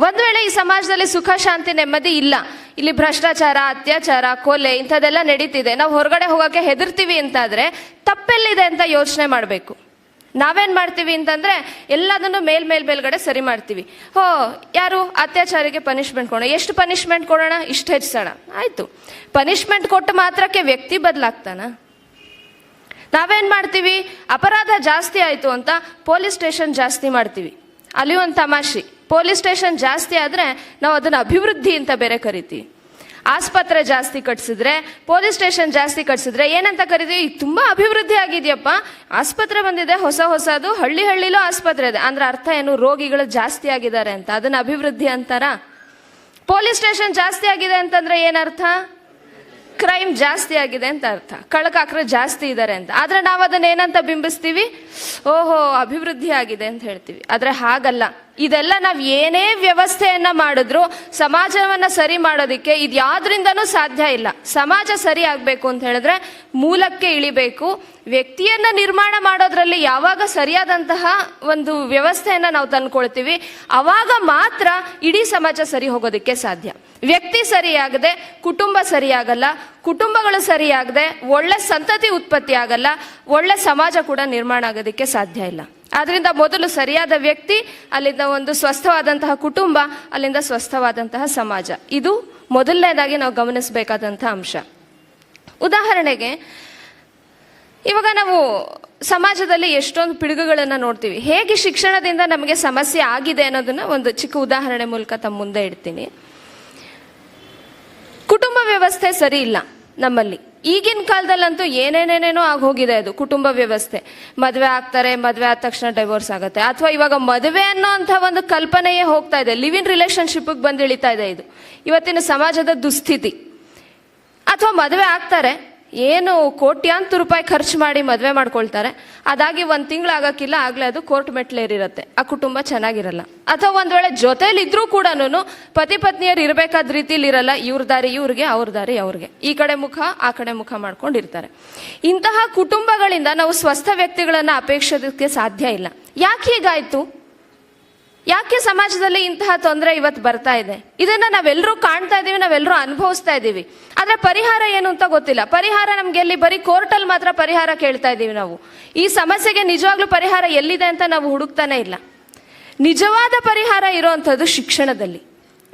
ಒಂದು ವೇಳೆ ಈ ಸಮಾಜದಲ್ಲಿ ಸುಖ, ಶಾಂತಿ, ನೆಮ್ಮದಿ ಇಲ್ಲ, ಇಲ್ಲಿ ಭ್ರಷ್ಟಾಚಾರ, ಅತ್ಯಾಚಾರ, ಕೊಲೆ ಇಂಥದ್ದೆಲ್ಲ ನಡೀತಿದೆ, ನಾವು ಹೊರಗಡೆ ಹೋಗೋಕ್ಕೆ ಹೆದರ್ತೀವಿ ಅಂತಾದರೆ ತಪ್ಪೆಲ್ಲಿದೆ ಅಂತ ಯೋಚನೆ ಮಾಡಬೇಕು. ನಾವೇನು ಮಾಡ್ತೀವಿ ಅಂತಂದ್ರೆ ಎಲ್ಲದನ್ನು ಮೇಲ್ ಮೇಲ್, ಮೇಲ್ಗಡೆ ಸರಿ ಮಾಡ್ತೀವಿ. ಹೋ, ಯಾರು ಅತ್ಯಾಚಾರಿಗೆ ಪನಿಷ್ಮೆಂಟ್ ಕೊಡೋಣ? ಎಷ್ಟು ಪನಿಷ್ಮೆಂಟ್ ಕೊಡೋಣ? ಇಷ್ಟು ಹೆಚ್ಚಿಸೋಣ. ಆಯ್ತು. ಪನಿಷ್ಮೆಂಟ್ ಕೊಟ್ಟ ಮಾತ್ರಕ್ಕೆ ವ್ಯಕ್ತಿ ಬದಲಾಗ್ತಾನ? ನಾವೇನು ಮಾಡ್ತೀವಿ? ಅಪರಾಧ ಜಾಸ್ತಿ ಆಯ್ತು ಅಂತ ಪೊಲೀಸ್ ಸ್ಟೇಷನ್ ಜಾಸ್ತಿ ಮಾಡ್ತೀವಿ. ಅಲ್ಲಿ ಒಂದು ತಮಾಷೆ. ಪೊಲೀಸ್ ಸ್ಟೇಷನ್ ಜಾಸ್ತಿ ಆದರೆ ನಾವು ಅದನ್ನು ಅಭಿವೃದ್ಧಿ ಅಂತ ಬೇರೆ ಕರಿತೀವಿ. ಆಸ್ಪತ್ರೆ ಜಾಸ್ತಿ ಕಟ್ಸಿದ್ರೆ, ಪೊಲೀಸ್ ಸ್ಟೇಷನ್ ಜಾಸ್ತಿ ಕಟ್ಸಿದ್ರೆ ಏನಂತ ಕರಿತೀವಿ? ತುಂಬಾ ಅಭಿವೃದ್ಧಿ ಆಗಿದೆಯಪ್ಪ. ಆಸ್ಪತ್ರೆ ಬಂದಿದೆ, ಹೊಸ ಹೊಸದು, ಹಳ್ಳಿ ಹಳ್ಳಿಲೂ ಆಸ್ಪತ್ರೆ ಇದೆ. ಅಂದ್ರೆ ಅರ್ಥ ಏನು? ರೋಗಿಗಳು ಜಾಸ್ತಿ ಆಗಿದ್ದಾರೆ ಅಂತ. ಅದನ್ನ ಅಭಿವೃದ್ಧಿ ಅಂತಾರ? ಪೊಲೀಸ್ ಸ್ಟೇಷನ್ ಜಾಸ್ತಿ ಆಗಿದೆ ಅಂತಂದ್ರೆ ಏನರ್ಥ ಕ್ರೈಮ್ ಜಾಸ್ತಿ ಆಗಿದೆ ಅಂತ ಅರ್ಥ. ಕಳ್ಳಕಾಕರು ಜಾಸ್ತಿ ಇದ್ದಾರೆ ಅಂತ. ಆದ್ರೆ ನಾವು ಅದನ್ನ ಏನಂತ ಬಿಂಬಿಸ್ತೀವಿ? ಓಹೋ, ಅಭಿವೃದ್ಧಿ ಆಗಿದೆ ಅಂತ ಹೇಳ್ತೀವಿ. ಆದ್ರೆ ಹಾಗಲ್ಲ. ಇದೆಲ್ಲ ನಾವ್ ಏನೇ ವ್ಯವಸ್ಥೆಯನ್ನ ಮಾಡಿದ್ರು ಸಮಾಜವನ್ನ ಸರಿ ಮಾಡೋದಿಕ್ಕೆ ಇದ್ಯಾವ್ದ್ರಿಂದನೂ ಸಾಧ್ಯ ಇಲ್ಲ. ಸಮಾಜ ಸರಿ ಆಗ್ಬೇಕು ಅಂತ ಹೇಳಿದ್ರೆ ಮೂಲಕ್ಕೆ ಇಳಿಬೇಕು. ವ್ಯಕ್ತಿಯನ್ನ ನಿರ್ಮಾಣ ಮಾಡೋದ್ರಲ್ಲಿ ಯಾವಾಗ ಸರಿಯಾದಂತಹ ಒಂದು ವ್ಯವಸ್ಥೆಯನ್ನ ನಾವು ತಂದ್ಕೊಳ್ತೀವಿ, ಅವಾಗ ಮಾತ್ರ ಇಡೀ ಸಮಾಜ ಸರಿ ಹೋಗೋದಕ್ಕೆ ಸಾಧ್ಯ. ವ್ಯಕ್ತಿ ಸರಿಯಾಗದೆ, ಕುಟುಂಬ ಸರಿಯಾಗಲ್ಲ, ಕುಟುಂಬಗಳು ಸರಿಯಾಗದೆ, ಒಳ್ಳೆ ಸಂತತಿ ಉತ್ಪತ್ತಿ ಆಗಲ್ಲ, ಒಳ್ಳೆ ಸಮಾಜ ಕೂಡ ನಿರ್ಮಾಣ ಆಗೋದಕ್ಕೆ ಸಾಧ್ಯ ಇಲ್ಲ. ಆದ್ರಿಂದ ಮೊದಲು ಸರಿಯಾದ ವ್ಯಕ್ತಿ, ಅಲ್ಲಿಂದ ಒಂದು ಸ್ವಸ್ಥವಾದಂತಹ ಕುಟುಂಬ, ಅಲ್ಲಿಂದ ಸ್ವಸ್ಥವಾದಂತಹ ಸಮಾಜ. ಇದು ಮೊದಲನೇದಾಗಿ ನಾವು ಗಮನಿಸಬೇಕಾದಂತಹ ಅಂಶ. ಉದಾಹರಣೆಗೆ, ಇವಾಗ ನಾವು ಸಮಾಜದಲ್ಲಿ ಎಷ್ಟೊಂದು ಪಿಡುಗುಗಳನ್ನು ನೋಡ್ತೀವಿ. ಹೇಗೆ ಶಿಕ್ಷಣದಿಂದ ನಮಗೆ ಸಮಸ್ಯೆ ಆಗಿದೆ ಅನ್ನೋದನ್ನ ಒಂದು ಚಿಕ್ಕ ಉದಾಹರಣೆ ಮೂಲಕ ತಮ್ಮ ಮುಂದೆ ಇಡ್ತೀನಿ. ಕುಟುಂಬ ವ್ಯವಸ್ಥೆ ಸರಿ ಇಲ್ಲ ನಮ್ಮಲ್ಲಿ. ಈಗಿನ ಕಾಲದಲ್ಲಂತೂ ಏನೇನೇನೇನೋ ಆಗೋಗಿದೆ ಅದು, ಕುಟುಂಬ ವ್ಯವಸ್ಥೆ. ಮದುವೆ ಆಗ್ತಾರೆ, ಮದುವೆ ಆದ ತಕ್ಷಣ ಡೈವೋರ್ಸ್ ಆಗುತ್ತೆ. ಅಥವಾ ಇವಾಗ ಮದುವೆ ಅನ್ನೋ ಅಂತ ಒಂದು ಕಲ್ಪನೆಯೇ ಹೋಗ್ತಾ ಇದೆ. ಲಿವ್ ಇನ್ ರಿಲೇಶನ್ಶಿಪ್ ಬಂದು ಇಳಿತಾ ಇದೆ ಇದು. ಇವತ್ತಿನ ಸಮಾಜದ ದುಸ್ಥಿತಿ. ಅಥವಾ ಮದುವೆ ಆಗ್ತಾರೆ ಏನು ಕೋಟ್ಯಾಂತರ ರೂಪಾಯಿ ಖರ್ಚು ಮಾಡಿ ಮದುವೆ ಮಾಡ್ಕೊಳ್ತಾರೆ. ಅದಾಗಿ ಒಂದು ತಿಂಗಳು ಆಗೋಕ್ಕಿಲ್ಲ, ಆಗಲೇ ಅದು ಕೋರ್ಟ್ ಮೆಟ್ಲೇರಿರುತ್ತೆ. ಆ ಕುಟುಂಬ ಚೆನ್ನಾಗಿರಲ್ಲ. ಅಥವಾ ಒಂದು ವೇಳೆ ಜೊತೆಲಿ ಇದ್ರೂ ಕೂಡ ಪತಿ ಪತ್ನಿಯರು ಇರಬೇಕಾದ ರೀತಿಲಿ ಇರಲ್ಲ ಇವ್ರ ದಾರಿ ಇವ್ರಿಗೆ, ಅವ್ರ ದಾರಿ ಅವ್ರಿಗೆ. ಈ ಕಡೆ ಮುಖ, ಆ ಕಡೆ ಮುಖ ಮಾಡ್ಕೊಂಡಿರ್ತಾರೆ. ಇಂತಹ ಕುಟುಂಬಗಳಿಂದ ನಾವು ಸ್ವಸ್ಥ ವ್ಯಕ್ತಿಗಳನ್ನು ಅಪೇಕ್ಷಿಸೋದಕ್ಕೆ ಸಾಧ್ಯ ಇಲ್ಲ. ಯಾಕೆ ಹೀಗಾಯ್ತು? ಯಾಕೆ ಸಮಾಜದಲ್ಲಿ ಇಂತಹ ತೊಂದರೆ ಇವತ್ತು ಬರ್ತಾ ಇದೆ? ಇದನ್ನ ನಾವೆಲ್ಲರೂ ಕಾಣ್ತಾ ಇದ್ದೀವಿ ನಾವೆಲ್ಲರೂ ಅನುಭವಿಸ್ತಾ ಇದ್ದೀವಿ ಆದ್ರೆ ಪರಿಹಾರ ಏನು ಅಂತ ಗೊತ್ತಿಲ್ಲ. ಪರಿಹಾರ ನಮ್ಗೆ ಎಲ್ಲಿ? ಬರೀ ಕೋರ್ಟಲ್ಲಿ ಮಾತ್ರ ಪರಿಹಾರ ಕೇಳ್ತಾ ಇದ್ದೀವಿ ನಾವು. ಈ ಸಮಸ್ಯೆಗೆ ನಿಜವಾಗ್ಲೂ ಪರಿಹಾರ ಎಲ್ಲಿದೆ ಅಂತ ನಾವು ಹುಡುಕ್ತಾನೆ ಇಲ್ಲ. ನಿಜವಾದ ಪರಿಹಾರ ಇರುವಂಥದ್ದು ಶಿಕ್ಷಣದಲ್ಲಿ.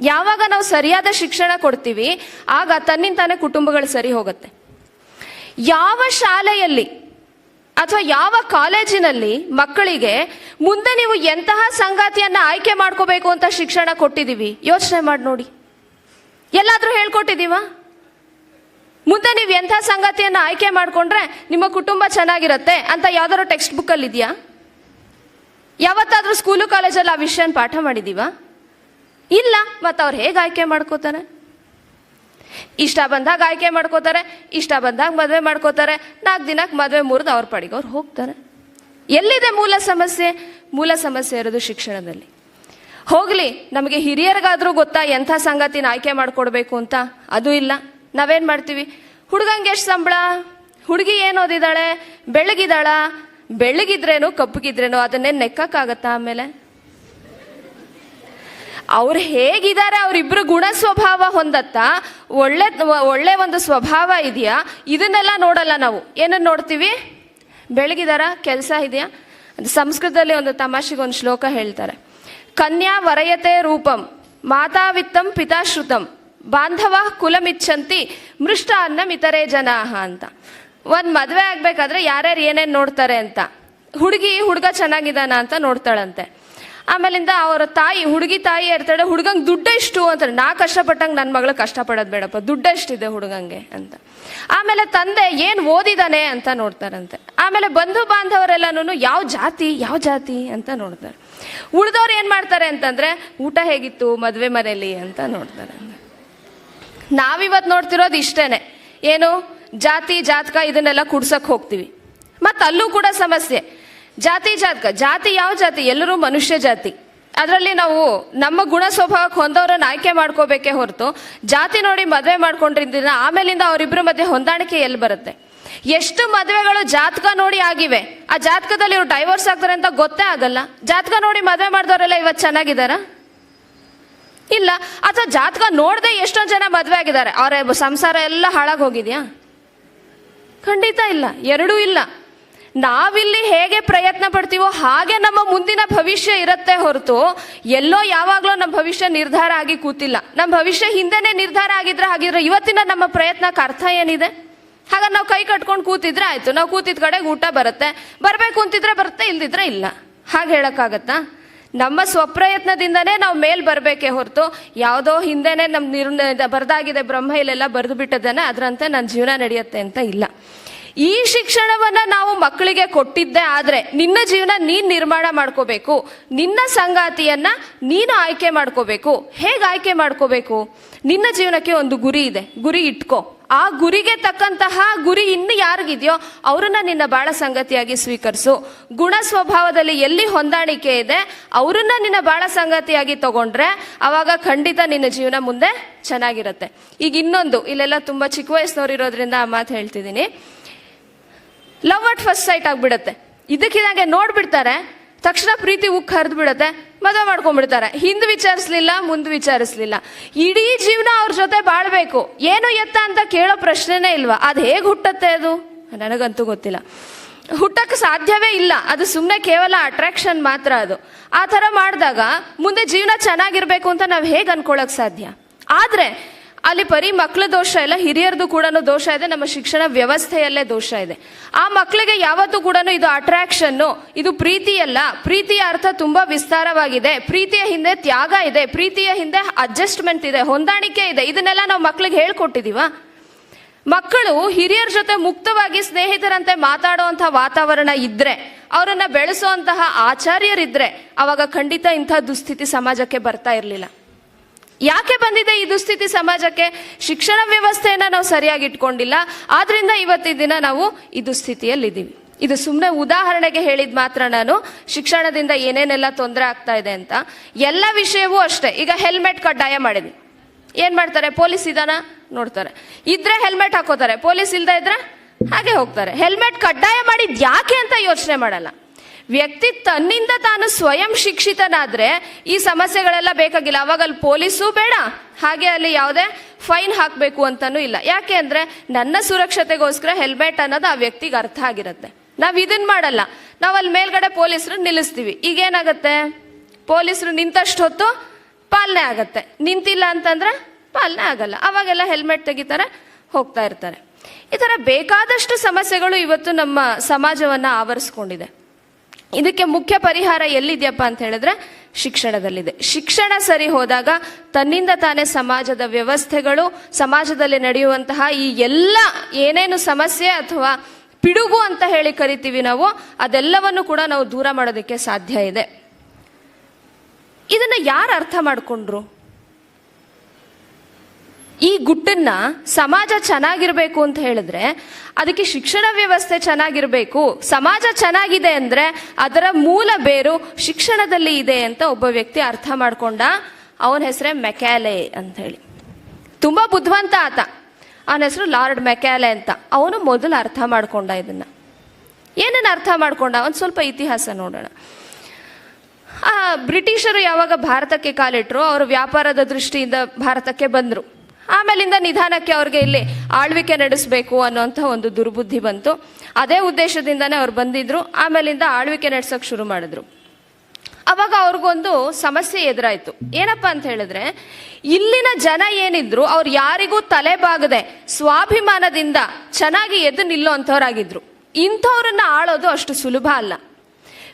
ಯಾವಾಗ ನಾವು ಸರಿಯಾದ ಶಿಕ್ಷಣ ಕೊಡ್ತೀವಿ, ಆಗ ತನ್ನಿಂದಾನೆ ಕುಟುಂಬಗಳು ಸರಿ ಹೋಗುತ್ತೆ. ಯಾವ ಶಾಲೆಯಲ್ಲಿ ಅಥವಾ ಯಾವ ಕಾಲೇಜಿನಲ್ಲಿ ಮಕ್ಕಳಿಗೆ ಮುಂದೆ ನೀವು ಎಂತಹ ಸಂಗಾತಿಯನ್ನ ಆಯ್ಕೆ ಮಾಡ್ಕೋಬೇಕು ಅಂತ ಶಿಕ್ಷಣ ಕೊಟ್ಟಿದೀವಿ ಯೋಚನೆ ಮಾಡಿ ನೋಡಿ. ಎಲ್ಲಾದ್ರೂ ಹೇಳ್ಕೊಟ್ಟಿದೀವ ಮುಂದೆ ನೀವು ಎಂಥ ಸಂಗತಿಯನ್ನು ಆಯ್ಕೆ ಮಾಡ್ಕೊಂಡ್ರೆ ನಿಮ್ಮ ಕುಟುಂಬ ಚೆನ್ನಾಗಿರುತ್ತೆ ಅಂತ ಯಾವ್ದಾದ್ರು ಟೆಕ್ಸ್ಟ್ ಬುಕ್ ಅಲ್ಲಿ ಇದೆಯಾ ಯಾವತ್ತಾದರೂ ಸ್ಕೂಲು ಕಾಲೇಜಲ್ಲಿ ಆ ವಿಷಯನ ಪಾಠ ಮಾಡಿದೀವ ಇಲ್ಲ, ಮತ್ತು ಅವ್ರು ಹೇಗೆ ಆಯ್ಕೆ ಮಾಡ್ಕೋತಾರೆ? ಇಷ್ಟ ಬಂದಾಗ ಆಯ್ಕೆ ಮಾಡ್ಕೋತಾರೆ, ಇಷ್ಟ ಬಂದಾಗ ಮದುವೆ ಮಾಡ್ಕೋತಾರೆ, ನಾಲ್ಕು ದಿನಕ್ಕೆ ಮದುವೆ ಮುರಿದು ಅವ್ರ ಪಾಡಿಗೆ ಅವ್ರು ಹೋಗ್ತಾರೆ. ಎಲ್ಲಿದೆ ಮೂಲ ಸಮಸ್ಯೆ? ಮೂಲ ಸಮಸ್ಯೆ ಇರೋದು ಶಿಕ್ಷಣದಲ್ಲಿ. ಹೋಗಲಿ, ನಮಗೆ ಹಿರಿಯರಿಗಾದ್ರೂ ಗೊತ್ತಾ ಎಂಥ ಸಂಗತಿನ ಆಯ್ಕೆ ಮಾಡಿಕೊಡ್ಬೇಕು ಅಂತ? ಅದು ಇಲ್ಲ. ನಾವೇನ್ ಮಾಡ್ತೀವಿ? ಹುಡುಗಂಗೆ ಎಷ್ಟು ಸಂಬಳ? ಹುಡುಗಿ ಏನು ಓದಿದಾಳೆ? ಬೆಳಗಿದಾಳ ಬೆಳಗಿದ್ರೇನು ಕಪ್ಪಗಿದ್ರೇನು ಅದನ್ನೇ ನೆಕ್ಕಕ್ಕಾಗತ್ತಾ ಆಮೇಲೆ? ಅವ್ರು ಹೇಗಿದ್ದಾರೆ ಅವರಿಬ್ಬರು ಗುಣ ಸ್ವಭಾವ ಹೊಂದತ್ತಾ? ಒಳ್ಳೆ ಒಳ್ಳೆ ಒಂದು ಸ್ವಭಾವ ಇದೆಯಾ? ಇದನ್ನೆಲ್ಲ ನೋಡಲ್ಲ ನಾವು. ಏನನ್ನು ನೋಡ್ತೀವಿ? ಬೆಳಗಿದಾರ ಕೆಲಸ ಇದೆಯಾ? ಸಂಸ್ಕೃತದಲ್ಲಿ ಒಂದು ತಮಾಷೆಗೆ ಒಂದು ಶ್ಲೋಕ ಹೇಳ್ತಾರೆ. ಕನ್ಯಾ ವರಯತೆ ರೂಪಂ ಮಾತಾವಿತ್ತಂ ಪಿತಾಶ್ರುತಂ ಬಾಂಧವ ಕುಲಮಿಚ್ಚಂತಿ ಮೃಷ್ಟ ಅನ್ನ ಇತರೆ ಜನಾಹ ಅಂತ. ಒಂದು ಮದುವೆ ಆಗ್ಬೇಕಾದ್ರೆ ಯಾರ್ಯಾರು ಏನೇನು ನೋಡ್ತಾರೆ ಅಂತ. ಹುಡುಗಿ, ಹುಡುಗ ಚೆನ್ನಾಗಿದ್ದಾನ ಅಂತ ನೋಡ್ತಾಳಂತೆ. ಆಮೇಲಿಂದ ಅವರ ತಾಯಿ, ಹುಡುಗಿ ತಾಯಿ ಇರ್ತಾಳೆ, ಹುಡುಗಂಗೆ ದುಡ್ಡು ಇಷ್ಟು ಅಂತಾರೆ ನಾ ಕಷ್ಟಪಟ್ಟಂಗೆ ನನ್ನ ಮಗಳು ಕಷ್ಟಪಡೋದು ಬೇಡಪ್ಪ, ದುಡ್ಡು ಇಷ್ಟಿದೆ ಹುಡುಗಂಗೆ ಅಂತ. ಆಮೇಲೆ ತಂದೆ ಏನು ಓದಿದಾನೆ ಅಂತ ನೋಡ್ತಾರಂತೆ. ಆಮೇಲೆ ಬಂಧು ಬಾಂಧವರೆಲ್ಲನೂ ಯಾವ ಜಾತಿ ಯಾವ ಜಾತಿ ಅಂತ ನೋಡ್ತಾರೆ. ಉಳಿದವ್ರು ಏನು ಮಾಡ್ತಾರೆ ಅಂತಂದ್ರೆ, ಊಟ ಹೇಗಿತ್ತು, ಮದುವೆ ಮನೆಯಲ್ಲಿ ಅಂತ ನೋಡ್ತಾರೆ ನಾವಿವತ್ತು ನೋಡ್ತಿರೋದು ಇಷ್ಟೇನೆ. ಏನು? ಜಾತಿ, ಜಾತಕ, ಇದನ್ನೆಲ್ಲ ಕುಡ್ಸಕ್ ಹೋಗ್ತೀವಿ. ಮತ್ತೆ ಅಲ್ಲೂ ಕೂಡ ಸಮಸ್ಯೆ. ಜಾತಿ ಜಾತಕ, ಜಾತಿ ಯಾವ ಜಾತಿ? ಎಲ್ಲರೂ ಮನುಷ್ಯ ಜಾತಿ. ಅದರಲ್ಲಿ ನಾವು ನಮ್ಮ ಗುಣ ಸ್ವಭಾವಕ್ಕೆ ಹೊಂದವ್ರನ್ನ ಆಯ್ಕೆ ಮಾಡ್ಕೋಬೇಕೇ ಹೊರತು, ಜಾತಿ ನೋಡಿ ಮದುವೆ ಮಾಡ್ಕೊಂಡಿದ್ದಿನ, ಆಮೇಲಿಂದ ಅವರಿಬ್ಬರ ಮಧ್ಯೆ ಹೊಂದಾಣಿಕೆ ಎಲ್ಲಿ ಬರುತ್ತೆ? ಎಷ್ಟು ಮದುವೆಗಳು ಜಾತಕ ನೋಡಿ ಆಗಿವೆ? ಆ ಜಾತಕದಲ್ಲಿ ಇವ್ರು ಡೈವರ್ಸ್ ಆಗ್ತಾರೆ ಅಂತ ಗೊತ್ತೇ ಆಗಲ್ಲ. ಜಾತಕ ನೋಡಿ ಮದುವೆ ಮಾಡಿದವರೆಲ್ಲ ಇವತ್ತು ಚೆನ್ನಾಗಿದ್ದಾರಾ? ಇಲ್ಲ. ಅಥವಾ ಜಾತಕ ನೋಡದೆ ಎಷ್ಟೊಂದು ಜನ ಮದುವೆ ಆಗಿದ್ದಾರೆ. ಅವರ ಸಂಸಾರ ಎಲ್ಲ ಹಾಳಾಗಿ ಹೋಗಿದ್ಯಾ? ಖಂಡಿತ ಇಲ್ಲ. ಎರಡೂ ಇಲ್ಲ. ನಾವಿಲ್ಲಿ ಹೇಗೆ ಪ್ರಯತ್ನ ಪಡ್ತೀವೋ ಹಾಗೆ ನಮ್ಮ ಮುಂದಿನ ಭವಿಷ್ಯ ಇರುತ್ತೆ ಹೊರತು ಎಲ್ಲೋ ಯಾವಾಗಲೂ ನಮ್ಮ ಭವಿಷ್ಯ ನಿರ್ಧಾರ ಆಗಿ ಕೂತಿಲ್ಲ. ನಮ್ಮ ಭವಿಷ್ಯ ಹಿಂದೆನೆ ನಿರ್ಧಾರ ಆಗಿದ್ರೆ ಹಾಗಿದ್ರೆ ಇವತ್ತಿನ ನಮ್ಮ ಪ್ರಯತ್ನಕ್ಕೆ ಅರ್ಥ ಏನಿದೆ? ಹಾಗಾದ್ರೆ ನಾವು ಕೈ ಕಟ್ಕೊಂಡು ಕೂತಿದ್ರೆ ಆಯ್ತು. ನಾವು ಕೂತಿದ ಕಡೆಗೆ ಊಟ ಬರುತ್ತೆ. ಬರಬೇಕು ಅಂತಿದ್ರೆ ಬರುತ್ತೆ, ಇಲ್ದಿದ್ರೆ ಇಲ್ಲ. ಹಾಗೆ ಹೇಳಕ್ಕಾಗತ್ತಾ? ನಮ್ಮ ಸ್ವಪ್ರಯತ್ನದಿಂದನೇ ನಾವು ಮೇಲ್ ಬರಬೇಕೇ ಹೊರತು. ಯಾವುದೋ ಹಿಂದೆನೆ ನಮ್ಮ ನಿರ್ಣಯ ಬರ್ದಾಗಿದೆ, ಬ್ರಹ್ಮ ಇಲ್ಲೆಲ್ಲ ಬರೆದು ಬಿಟ್ಟದನ್ನ ಅದರಂತೆ ನನ್ನ ಜೀವನ ನಡೆಯುತ್ತೆ ಅಂತ ಇಲ್ಲ. ಈ ಶಿಕ್ಷಣವನ್ನ ನಾವು ಮಕ್ಕಳಿಗೆ ಕೊಟ್ಟಿದ್ದೆ ಆದ್ರೆ ನಿನ್ನ ಜೀವನ ನೀನ್ ನಿರ್ಮಾಣ ಮಾಡ್ಕೋಬೇಕು. ನಿನ್ನ ಸಂಗಾತಿಯನ್ನ ನೀನು ಆಯ್ಕೆ ಮಾಡ್ಕೋಬೇಕು. ಹೇಗೆ ಆಯ್ಕೆ ಮಾಡ್ಕೋಬೇಕು? ನಿನ್ನ ಜೀವನಕ್ಕೆ ಒಂದು ಗುರಿ ಇದೆ. ಗುರಿ ಇಟ್ಕೋ. ಆ ಗುರಿಗೆ ತಕ್ಕಂತಹ ಗುರಿ ಇನ್ನು ಯಾರಿಗಿದೆಯೋ ಅವರನ್ನ ನಿನ್ನ ಬಾಳ ಸಂಗತಿಯಾಗಿ ಸ್ವೀಕರಿಸು. ಗುಣ ಸ್ವಭಾವದಲ್ಲಿ ಎಲ್ಲಿ ಹೊಂದಾಣಿಕೆ ಇದೆ, ಅವರನ್ನ ನಿನ್ನ ಬಾಳ ಸಂಗತಿಯಾಗಿ ತಗೊಂಡ್ರೆ ಅವಾಗ ಖಂಡಿತ ನಿನ್ನ ಜೀವನ ಮುಂದೆ ಚೆನ್ನಾಗಿರುತ್ತೆ. ಈಗ ಇನ್ನೊಂದು, ಇಲ್ಲೆಲ್ಲ ತುಂಬಾ ಚಿಕ್ಕ ವಯಸ್ಸಿನವ್ರು ಇರೋದ್ರಿಂದ ಆ ಮಾತು ಹೇಳ್ತಿದ್ದೀನಿ. ಲವ್ ಅಟ್ ಫಸ್ಟ್ ಸೈಟ್ ಆಗ್ಬಿಡತ್ತೆ. ಇದಕ್ಕಿದಂಗೆ ನೋಡ್ಬಿಡ್ತಾರೆ, ತಕ್ಷಣ ಪ್ರೀತಿ ಉಕ್ ಹರಿದು ಬಿಡತ್ತೆ ಮದುವೆ ಮಾಡ್ಕೊಂಡ್ಬಿಡ್ತಾರೆ. ಹಿಂದ್ ವಿಚಾರಿಸ್ಲಿಲ್ಲ, ಮುಂದೆ ವಿಚಾರಿಸ್ಲಿಲ್ಲ. ಇಡೀ ಜೀವನ ಅವ್ರ ಜೊತೆ ಬಾಳ್ಬೇಕು. ಏನು ಎತ್ತ ಅಂತ ಕೇಳೋ ಪ್ರಶ್ನೆನೇ ಇಲ್ವಾ? ಅದು ಹೇಗೆ ಹುಟ್ಟತ್ತೆ ಅದು? ನನಗಂತೂ ಗೊತ್ತಿಲ್ಲ. ಹುಟ್ಟಕ್ಕೆ ಸಾಧ್ಯವೇ ಇಲ್ಲ. ಅದು ಸುಮ್ಮನೆ ಕೇವಲ ಅಟ್ರಾಕ್ಷನ್ ಮಾತ್ರ ಅದು. ಆ ಥರ ಮಾಡಿದಾಗ ಮುಂದೆ ಜೀವನ ಚೆನ್ನಾಗಿರ್ಬೇಕು ಅಂತ ನಾವು ಹೇಗೆ ಅನ್ಕೊಳಕ್ ಸಾಧ್ಯ? ಆದ್ರೆ ಅಲ್ಲಿ ಬರೀ ಮಕ್ಕಳ ದೋಷ ಇಲ್ಲ, ಹಿರಿಯರದು ಕೂಡ ದೋಷ ಇದೆ, ನಮ್ಮ ಶಿಕ್ಷಣ ವ್ಯವಸ್ಥೆಯಲ್ಲೇ ದೋಷ ಇದೆ. ಆ ಮಕ್ಕಳಿಗೆ ಯಾವತ್ತೂ ಕೂಡ ಇದು ಅಟ್ರಾಕ್ಷನ್ನು ಇದು ಪ್ರೀತಿಯಲ್ಲ. ಪ್ರೀತಿಯ ಅರ್ಥ ತುಂಬಾ ವಿಸ್ತಾರವಾಗಿದೆ. ಪ್ರೀತಿಯ ಹಿಂದೆ ತ್ಯಾಗ ಇದೆ, ಪ್ರೀತಿಯ ಹಿಂದೆ ಅಡ್ಜಸ್ಟ್ಮೆಂಟ್ ಇದೆ, ಹೊಂದಾಣಿಕೆ ಇದೆ. ಇದನ್ನೆಲ್ಲ ನಾವು ಮಕ್ಕಳಿಗೆ ಹೇಳ್ಕೊಟ್ಟಿದೀವ? ಮಕ್ಕಳು ಹಿರಿಯರ ಜೊತೆ ಮುಕ್ತವಾಗಿ ಸ್ನೇಹಿತರಂತೆ ಮಾತಾಡುವಂತಹ ವಾತಾವರಣ ಇದ್ರೆ, ಅವರನ್ನ ಬೆಳೆಸುವಂತಹ ಆಚಾರ್ಯರಿದ್ರೆ, ಅವಾಗ ಖಂಡಿತ ಇಂಥ ದುಸ್ಥಿತಿ ಸಮಾಜಕ್ಕೆ ಬರ್ತಾ ಇರಲಿಲ್ಲ. ಯಾಕೆ ಬಂದಿದೆ ಈ ದುಸ್ಥಿತಿ ಸಮಾಜಕ್ಕೆ? ಶಿಕ್ಷಣ ವ್ಯವಸ್ಥೆಯನ್ನ ನಾವು ಸರಿಯಾಗಿ ಇಟ್ಕೊಂಡಿಲ್ಲ. ಆದ್ರಿಂದ ಇವತ್ತಿನ ದಿನ ನಾವು ಈ ದುಸ್ಥಿತಿಯಲ್ಲಿದ್ದೀವಿ. ಇದು ಸುಮ್ಮನೆ ಉದಾಹರಣೆಗೆ ಹೇಳಿದ ಮಾತ್ರ ನಾನು. ಶಿಕ್ಷಣದಿಂದ ಏನೇನೆಲ್ಲ ತೊಂದರೆ ಆಗ್ತಾ ಇದೆ ಅಂತ. ಎಲ್ಲ ವಿಷಯವೂ ಅಷ್ಟೇ. ಈಗ ಹೆಲ್ಮೆಟ್ ಕಡ್ಡಾಯ ಮಾಡಿದ್ವಿ. ಏನ್ ಮಾಡ್ತಾರೆ? ಪೊಲೀಸ್ ಇದಾನ? ನೋಡ್ತಾರೆ. ಇದ್ರೆ ಹೆಲ್ಮೆಟ್ ಹಾಕೋತಾರೆ. ಪೊಲೀಸ್ ಇಲ್ದ ಇದ್ರೆ ಹಾಗೆ ಹೋಗ್ತಾರೆ. ಹೆಲ್ಮೆಟ್ ಕಡ್ಡಾಯ ಮಾಡಿದ್ ಯಾಕೆ ಅಂತ ಯೋಚನೆ ಮಾಡಲ್ಲ. ವ್ಯಕ್ತಿ ತನ್ನಿಂದ ತಾನು ಸ್ವಯಂ ಶಿಕ್ಷಿತನಾದ್ರೆ ಈ ಸಮಸ್ಯೆಗಳೆಲ್ಲ ಬೇಕಾಗಿಲ್ಲ. ಅವಾಗ ಅಲ್ಲಿ ಪೊಲೀಸು ಬೇಡ. ಹಾಗೆ ಅಲ್ಲಿ ಯಾವುದೇ ಫೈನ್ ಹಾಕಬೇಕು ಅಂತಾನೂ ಇಲ್ಲ. ಯಾಕೆ ಅಂದ್ರೆ ನನ್ನ ಸುರಕ್ಷತೆಗೋಸ್ಕರ ಹೆಲ್ಮೆಟ್ ಅನ್ನೋದು ಆ ವ್ಯಕ್ತಿಗೆ ಅರ್ಥ ಆಗಿರುತ್ತೆ. ನಾವ್ ಇದನ್ ಮಾಡಲ್ಲ. ನಾವ್ ಅಲ್ಲಿ ಮೇಲ್ಗಡೆ ಪೊಲೀಸರು ನಿಲ್ಲಿಸ್ತೀವಿ. ಈಗ ಏನಾಗತ್ತೆ ಪೊಲೀಸರು ನಿಂತಷ್ಟು ಹೊತ್ತು ಪಾಲನೆ ಆಗತ್ತೆ. ನಿಂತಿಲ್ಲ ಅಂತಂದ್ರೆ ಪಾಲನೆ ಆಗಲ್ಲ. ಅವಾಗೆಲ್ಲ ಹೆಲ್ಮೆಟ್ ತೆಗಿತಾರೆ, ಹೋಗ್ತಾ ಇರ್ತಾರೆ. ಈ ತರ ಬೇಕಾದಷ್ಟು ಸಮಸ್ಯೆಗಳು ಇವತ್ತು ನಮ್ಮ ಸಮಾಜವನ್ನ ಆವರಿಸ್ಕೊಂಡಿದೆ. ಇದಕ್ಕೆ ಮುಖ್ಯ ಪರಿಹಾರ ಎಲ್ಲಿದೆಯಪ್ಪ ಅಂತ ಹೇಳಿದ್ರೆ ಶಿಕ್ಷಣದಲ್ಲಿದೆ. ಶಿಕ್ಷಣ ಸರಿ ಹೋದಾಗ ತನ್ನಿಂದ ತಾನೇ ಸಮಾಜದ ವ್ಯವಸ್ಥೆಗಳು, ಸಮಾಜದಲ್ಲಿ ನಡೆಯುವಂತಹ ಈ ಎಲ್ಲ ಏನೇನು ಸಮಸ್ಯೆ ಅಥವಾ ಪಿಡುಗು ಅಂತ ಹೇಳಿ ಕರಿತೀವಿ ನಾವು, ಅದೆಲ್ಲವನ್ನು ಕೂಡ ನಾವು ದೂರ ಮಾಡೋದಕ್ಕೆ ಸಾಧ್ಯ ಇದೆ. ಇದನ್ನ ಯಾರು ಅರ್ಥ ಮಾಡ್ಕೊಂಡ್ರು? ಈ ಗುಟ್ಟನ್ನ ಸಮಾಜ ಚೆನ್ನಾಗಿರ್ಬೇಕು ಅಂತ ಹೇಳಿದ್ರೆ, ಅದಕ್ಕೆ ಶಿಕ್ಷಣ ವ್ಯವಸ್ಥೆ ಚೆನ್ನಾಗಿರ್ಬೇಕು, ಸಮಾಜ ಚೆನ್ನಾಗಿದೆ ಅಂದ್ರೆ ಅದರ ಮೂಲ ಬೇರು ಶಿಕ್ಷಣದಲ್ಲಿ ಇದೆ ಅಂತ ಒಬ್ಬ ವ್ಯಕ್ತಿ ಅರ್ಥ ಮಾಡ್ಕೊಂಡ ಅವನ ಹೆಸರೇ ಮೆಕ್ಯಾಲೆ ಅಂತ ಹೇಳಿ. ತುಂಬಾ ಬುದ್ಧಿವಂತ ಆತ. ಅವನ ಹೆಸರು ಲಾರ್ಡ್ ಮೆಕ್ಯಾಲೆ ಅಂತ. ಅವನು ಮೊದಲು ಅರ್ಥ ಮಾಡ್ಕೊಂಡ ಇದನ್ನ. ಏನನ್ನ ಅರ್ಥ ಮಾಡ್ಕೊಂಡ? ಒಂದು ಸ್ವಲ್ಪ ಇತಿಹಾಸ ನೋಡೋಣ. ಆ ಬ್ರಿಟಿಷರು ಯಾವಾಗ ಭಾರತಕ್ಕೆ ಕಾಲಿಟ್ರು, ಅವರು ವ್ಯಾಪಾರದ ದೃಷ್ಟಿಯಿಂದ ಭಾರತಕ್ಕೆ ಬಂದರು. ಆಮೇಲಿಂದ ನಿಧಾನಕ್ಕೆ ಅವ್ರಿಗೆ ಇಲ್ಲಿ ಆಳ್ವಿಕೆ ನಡೆಸಬೇಕು ಅನ್ನುವಂಥ ಒಂದು ದುರ್ಬುದ್ಧಿ ಬಂತು. ಅದೇ ಉದ್ದೇಶದಿಂದನೇ ಅವ್ರು ಬಂದಿದ್ರು. ಆಮೇಲಿಂದ ಆಳ್ವಿಕೆ ನಡೆಸೋಕೆ ಶುರು ಮಾಡಿದ್ರು. ಅವಾಗ ಅವ್ರಿಗೊಂದು ಸಮಸ್ಯೆ ಎದುರಾಯ್ತು. ಏನಪ್ಪಾ ಅಂತ ಹೇಳಿದ್ರೆ, ಇಲ್ಲಿನ ಜನ ಏನಿದ್ರು, ಅವ್ರು ಯಾರಿಗೂ ತಲೆ ಬಾಗದೆ ಸ್ವಾಭಿಮಾನದಿಂದ ಚೆನ್ನಾಗಿ ಎದ್ದು ನಿಲ್ಲೋ ಅಂಥವ್ರಾಗಿದ್ರು ಇಂಥವ್ರನ್ನ ಆಳೋದು ಅಷ್ಟು ಸುಲಭ ಅಲ್ಲ.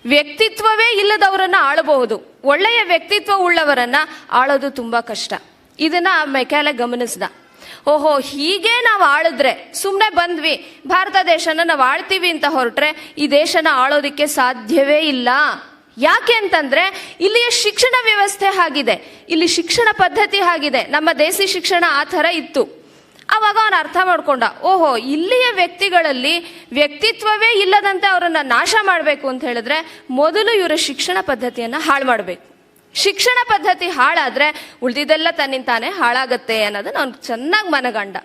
ವ್ಯಕ್ತಿತ್ವವೇ ಇಲ್ಲದವರನ್ನ ಆಳಬಹುದು. ಒಳ್ಳೆಯ ವ್ಯಕ್ತಿತ್ವ ಉಳ್ಳವರನ್ನ ಆಳೋದು ತುಂಬಾ ಕಷ್ಟ. ಇದನ್ನ ಮೆಕ್ಯಾಲೆ ಗಮನಿಸ್ದ. ಓಹೋ, ಹೀಗೆ ನಾವು ಆಳಿದ್ರೆ ಸುಮ್ಮನೆ ಬಂದ್ವಿ, ಭಾರತ ದೇಶನ ನಾವು ಆಳ್ತೀವಿ ಅಂತ ಹೊರಟ್ರೆ, ಈ ದೇಶನ ಆಳೋದಿಕ್ಕೆ ಸಾಧ್ಯವೇ ಇಲ್ಲ. ಯಾಕೆ ಅಂತಂದ್ರೆ, ಇಲ್ಲಿಯ ಶಿಕ್ಷಣ ವ್ಯವಸ್ಥೆ ಆಗಿದೆ. ಇಲ್ಲಿ ಶಿಕ್ಷಣ ಪದ್ಧತಿ ಆಗಿದೆ. ನಮ್ಮ ದೇಸಿ ಶಿಕ್ಷಣ ಆ ಥರ ಇತ್ತು. ಅವಾಗ ಅವನು ಅರ್ಥ ಮಾಡ್ಕೊಂಡ, ಓಹೋ, ಇಲ್ಲಿಯ ವ್ಯಕ್ತಿಗಳಲ್ಲಿ ವ್ಯಕ್ತಿತ್ವವೇ ಇಲ್ಲದಂತೆ ಅವರನ್ನ ನಾಶ ಮಾಡಬೇಕು ಅಂತ ಹೇಳಿದ್ರೆ, ಮೊದಲು ಇವರ ಶಿಕ್ಷಣ ಪದ್ಧತಿಯನ್ನ ಹಾಳು ಮಾಡಬೇಕು. ಶಿಕ್ಷಣ ಪದ್ಧತಿ ಹಾಳಾದ್ರೆ ಉಳಿದಿದ್ದೆಲ್ಲ ತನ್ನಿಂತಾನೆ ಹಾಳಾಗತ್ತೆ ಅನ್ನೋದನ್ನ ಅವ್ನು ಚೆನ್ನಾಗಿ ಮನಗಂಡ.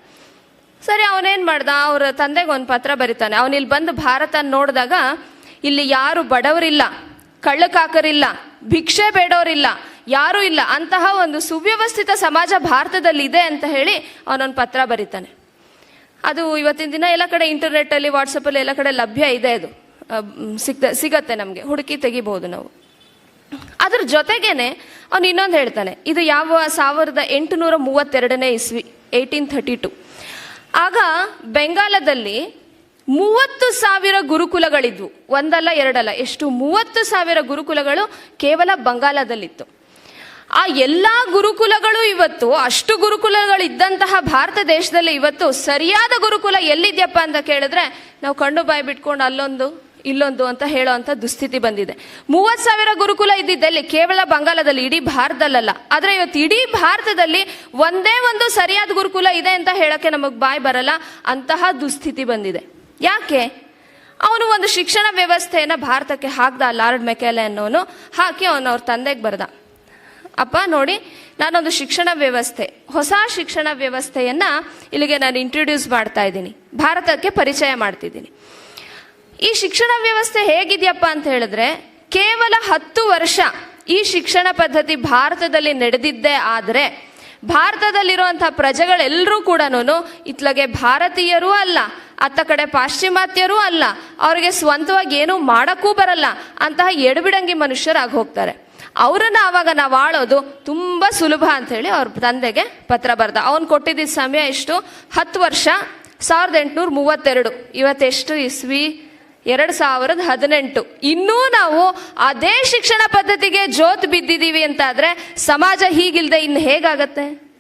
ಸರಿ, ಅವನೇನ್ ಮಾಡ್ದ? ಅವ್ರ ತಂದೆಗೆ ಒಂದು ಪತ್ರ ಬರೀತಾನೆ. ಇಲ್ಲಿ ಬಂದು ಭಾರತ ನೋಡಿದಾಗ ಇಲ್ಲಿ ಯಾರು ಬಡವರಿಲ್ಲ, ಕಳ್ಳಕಾಕರಿಲ್ಲ, ಭಿಕ್ಷೆ ಬೇಡೋರಿಲ್ಲ, ಯಾರೂ ಇಲ್ಲ. ಅಂತಹ ಒಂದು ಸುವ್ಯವಸ್ಥಿತ ಸಮಾಜ ಭಾರತದಲ್ಲಿ ಇದೆ ಅಂತ ಹೇಳಿ ಅವನೊಂದು ಪತ್ರ ಬರೀತಾನೆ. ಅದು ಇವತ್ತಿನ ದಿನ ಎಲ್ಲ ಕಡೆ ಇಂಟರ್ನೆಟ್ಟಲ್ಲಿ ವಾಟ್ಸಪ್ಪಲ್ಲಿ ಎಲ್ಲ ಕಡೆ ಲಭ್ಯ ಇದೆ ಅದು. ಸಿಗ್ತ, ಸಿಗತ್ತೆ ನಮಗೆ. ಹುಡುಕಿ ತೆಗಿಬಹುದು ನಾವು. ಅದ್ರ ಜೊತೆಗೇನೆ ಅವನು ಇನ್ನೊಂದು ಹೇಳ್ತಾನೆ, ಇದು ಯಾವ ಸಾವಿರದ ಎಂಟುನೂರ ಮೂವತ್ತೆರಡನೇ ಇಸ್ವಿ ಏಯ್ಟೀನ್ ಥರ್ಟಿ ಟು ಆಗ ಬೆಂಗಾಲದಲ್ಲಿ ಮೂವತ್ತು ಸಾವಿರ ಗುರುಕುಲಗಳಿದ್ವು, ಒಂದಲ್ಲ ಎರಡಲ್ಲ, ಎಷ್ಟು ಮೂವತ್ತು ಸಾವಿರ ಗುರುಕುಲಗಳು ಕೇವಲ ಬಂಗಾಲದಲ್ಲಿತ್ತು. ಆ ಎಲ್ಲ ಗುರುಕುಲಗಳು ಇವತ್ತು, ಅಷ್ಟು ಗುರುಕುಲಗಳಿದ್ದಂತಹ ಭಾರತ ದೇಶದಲ್ಲಿ ಇವತ್ತು ಸರಿಯಾದ ಗುರುಕುಲ ಎಲ್ಲಿದ್ಯಪ್ಪ ಅಂತ ಕೇಳಿದ್ರೆ, ನಾವು ಕಣ್ಣು ಬಾಯಿ ಬಿಟ್ಕೊಂಡು ಅಲ್ಲೊಂದು ಇಲ್ಲೊಂದು ಅಂತ ಹೇಳೋ ಅಂತ ದುಸ್ಥಿತಿ ಬಂದಿದೆ. ಮೂವತ್ ಸಾವಿರ ಗುರುಕುಲ ಇದ್ದಿದ್ದಲ್ಲಿ ಕೇವಲ ಬಂಗಾಲದಲ್ಲಿ ಇಡೀ ಭಾರತದಲ್ಲ ಆದ್ರೆ ಇವತ್ತು ಇಡೀ ಭಾರತದಲ್ಲಿ ಒಂದೇ ಒಂದು ಸರಿಯಾದ ಗುರುಕುಲ ಇದೆ ಅಂತ ಹೇಳಕ್ಕೆ ನಮಗೆ ಬಾಯ್ ಬರಲ್ಲ. ಅಂತಹ ದುಸ್ಥಿತಿ ಬಂದಿದೆ. ಯಾಕೆ? ಅವನು ಒಂದು ಶಿಕ್ಷಣ ವ್ಯವಸ್ಥೆಯನ್ನ ಭಾರತಕ್ಕೆ ಹಾಕ್ದ, ಲಾರ್ಡ್ ಮೆಕೆಲೆ ಅನ್ನೋನು ಹಾಕಿ ಅವನು ಅವ್ರ ತಂದೆಗೆ ಬರೆದ. ಅಪ್ಪ, ನೋಡಿ, ನಾನೊಂದು ಶಿಕ್ಷಣ ವ್ಯವಸ್ಥೆ, ಹೊಸ ಶಿಕ್ಷಣ ವ್ಯವಸ್ಥೆಯನ್ನ ಇಲ್ಲಿಗೆ ನಾನು ಇಂಟ್ರೊಡ್ಯೂಸ್ ಮಾಡ್ತಾ ಇದ್ದೀನಿ. ಭಾರತಕ್ಕೆ ಪರಿಚಯ ಮಾಡ್ತಿದ್ದೀನಿ. ಈ ಶಿಕ್ಷಣ ವ್ಯವಸ್ಥೆ ಹೇಗಿದೆಯಪ್ಪ ಅಂತ ಹೇಳಿದ್ರೆ, ಕೇವಲ ಹತ್ತು ವರ್ಷ ಈ ಶಿಕ್ಷಣ ಪದ್ಧತಿ ಭಾರತದಲ್ಲಿ ನಡೆದಿದ್ದೇ ಆದರೆ ಭಾರತದಲ್ಲಿರುವಂತಹ ಪ್ರಜೆಗಳೆಲ್ಲರೂ ಕೂಡ ಇತ್ಲಗೆ ಭಾರತೀಯರೂ ಅಲ್ಲ, ಅತ್ತ ಕಡೆ ಪಾಶ್ಚಿಮಾತ್ಯರೂ ಅಲ್ಲ, ಅವರಿಗೆ ಸ್ವಂತವಾಗಿ ಏನೂ ಮಾಡಕ್ಕೂ ಬರಲ್ಲ ಅಂತಹ ಎಡಬಿಡಂಗಿ ಮನುಷ್ಯರಾಗಿ ಹೋಗ್ತಾರೆ. ಅವರನ್ನ ಆವಾಗ ನಾವು ಆಳೋದು ತುಂಬಾ ಸುಲಭ ಅಂತ ಹೇಳಿ ಅವ್ರ ತಂದೆಗೆ ಪತ್ರ ಬರ್ದ. ಅವನು ಕೊಟ್ಟಿದ್ದ ಸಮಯ ಎಷ್ಟು? ಹತ್ತು ವರ್ಷ, ಸಾವಿರದ ಎಂಟುನೂರ ಮೂವತ್ತೆರಡು. ಇವತ್ತೆಷ್ಟು ಇಸ್ವಿ? ಎರಡ್ ಸಾವಿರದ ಹದಿನೆಂಟು. ಇನ್ನೂ ನಾವು ಅದೇ ಶಿಕ್ಷಣ ಪದ್ಧತಿಗೆ ಜೋತ್ ಬಿದ್ದಿದ್ದೀವಿ ಅಂತ ಆದ್ರೆ ಸಮಾಜ ಹೀಗಿಲ್ದೆ ಇನ್ನು ಹೇಗಾಗತ್ತೆ?